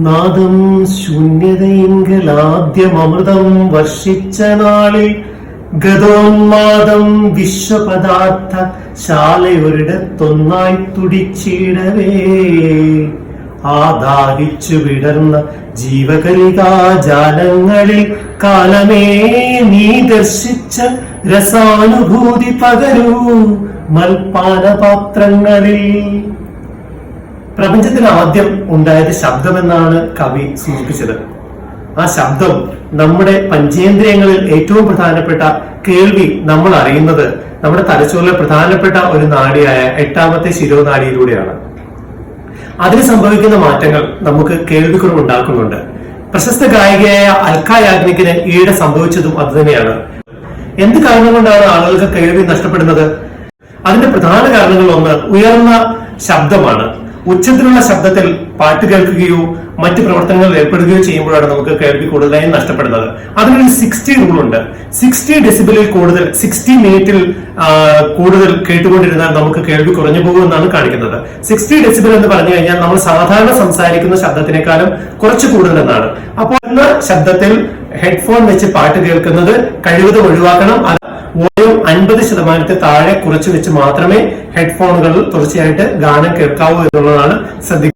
നാദം ശൂന്യതയിങ്കലാദ്യമൃതം വർഷിച്ച നാളിൽ ഗതോന്മാദം വിശ്വപദാർത്ഥ ശാലയൊരിടത്തൊന്നായി തുടിച്ചിടവേ. ആദാഹിച്ചു വിടർന്ന ജീവകലികാജാലങ്ങളിൽ കാലമേ നീ ദർശിച്ച രസാനുഭൂതി പകരൂ മൽപ്പാനപാത്രങ്ങളിൽ പ്രപഞ്ചത്തിൽ ആദ്യം ഉണ്ടായത് ശബ്ദമെന്നാണ് കവി സൂചിപ്പിച്ചത്. ആ ശബ്ദം നമ്മുടെ പഞ്ചേന്ദ്രിയങ്ങളിൽ ഏറ്റവും പ്രധാനപ്പെട്ട കേൾവി നമ്മൾ അറിയുന്നത് നമ്മുടെ തലച്ചോറിലെ പ്രധാനപ്പെട്ട ഒരു നാടിയായ എട്ടാമത്തെ ശിരോനാടിയിലൂടെയാണ്. അതിന് സംഭവിക്കുന്ന മാറ്റങ്ങൾ നമുക്ക് കേൾവിക്കുറവ് ഉണ്ടാക്കുന്നുണ്ട്. പ്രശസ്ത ഗായികയായ അൽക്ക യാഗ്നിക്കിന് ഈയിടെ സംഭവിച്ചതും അതുതന്നെയാണ് എന്ത് കാരണം കൊണ്ടാണ് ആളുകൾക്ക് കേൾവി നഷ്ടപ്പെടുന്നത്? അതിന്റെ പ്രധാന കാരണങ്ങൾ ഒന്ന് ഉയർന്ന ശബ്ദമാണ്. ഉച്ചത്തിലുള്ള ശബ്ദത്തിൽ പാട്ട് കേൾക്കുകയോ മറ്റ് പ്രവർത്തനങ്ങളിൽ ഏർപ്പെടുകയോ ചെയ്യുമ്പോഴാണ് നമുക്ക് കേൾവി കൂടുതലായും നഷ്ടപ്പെടുന്നത്. അതിനൊരു സിക്സ്റ്റി റൂൾ ഉണ്ട്. സിക്സ്റ്റി ഡെസിബിളിൽ കൂടുതൽ സിക്സ്റ്റി മിനിറ്റിൽ കൂടുതൽ കേട്ടുകൊണ്ടിരുന്നാൽ നമുക്ക് കേൾവി കുറഞ്ഞു പോകുമെന്നാണ് കാണിക്കുന്നത്. സിക്സ്റ്റി ഡെസിബിൾ എന്ന് പറഞ്ഞു കഴിഞ്ഞാൽ നമ്മൾ സാധാരണ സംസാരിക്കുന്ന ശബ്ദത്തിനേക്കാളും കുറച്ച് കൂടുതൽ എന്നാണ് അപ്പോൾ എന്ന ശബ്ദത്തിൽ ഹെഡ്ഫോൺ വെച്ച് പാട്ട് കേൾക്കുന്നത് കഴിവതും ഒഴിവാക്കണം. അൻപത് ശതമാനത്തിൽ താഴെ കുറച്ച് വെച്ച് മാത്രമേ ഹെഡ്ഫോണുകൾ തുടർച്ചയായിട്ട് ഗാനം കേൾക്കാവൂ എന്നുള്ളതാണ് ശ്രദ്ധിക്കേണ്ട കാര്യം